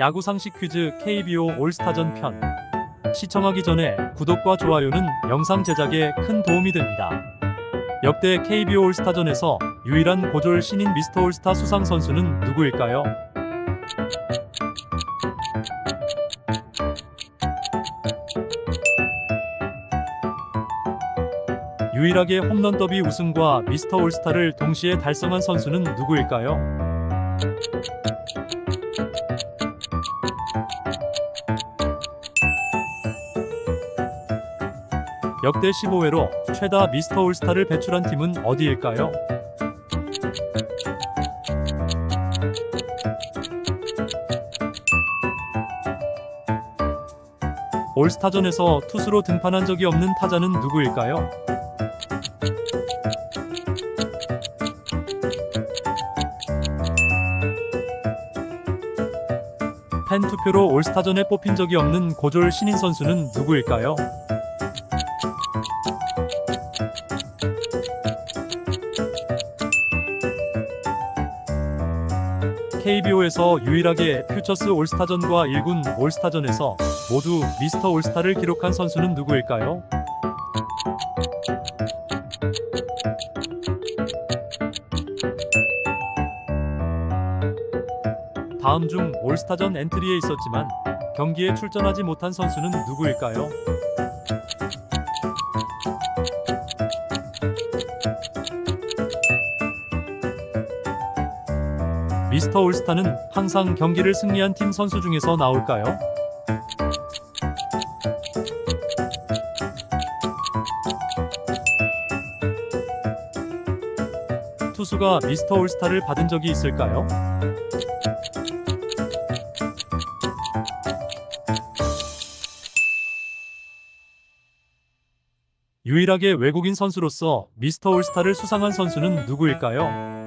야구 상식 퀴즈 KBO 올스타전 편. 시청하기 전에 구독과 좋아요는 영상 제작에 큰 도움이 됩니다. 역대 KBO 올스타전에서 유일한 고졸 신인 미스터 올스타 수상 선수는 누구일까요? 유일하게 홈런 더비 우승과 미스터 올스타를 동시에 달성한 선수는 누구일까요? 역대 15회로 최다 미스터 올스타를 배출한 팀은 어디일까요? 올스타전에서 투수로 등판한 적이 없는 타자는 누구일까요? 팬 투표로 올스타전에 뽑힌 적이 없는 고졸 신인 선수는 누구일까요? KBO에서 유일하게 퓨처스 올스타전과 1군 올스타전에서 모두 미스터 올스타를 기록한 선수는 누구일까요? 다음 중 올스타전 엔트리에 있었지만 경기에 출전하지 못한 선수는 누구일까요? 미스터 올스타는 항상 경기를 승리한 팀 선수 중에서 나올까요? 투수가 미스터 올스타를 받은 적이 있을까요? 유일하게 외국인 선수로서 미스터 올스타를 수상한 선수는 누구일까요?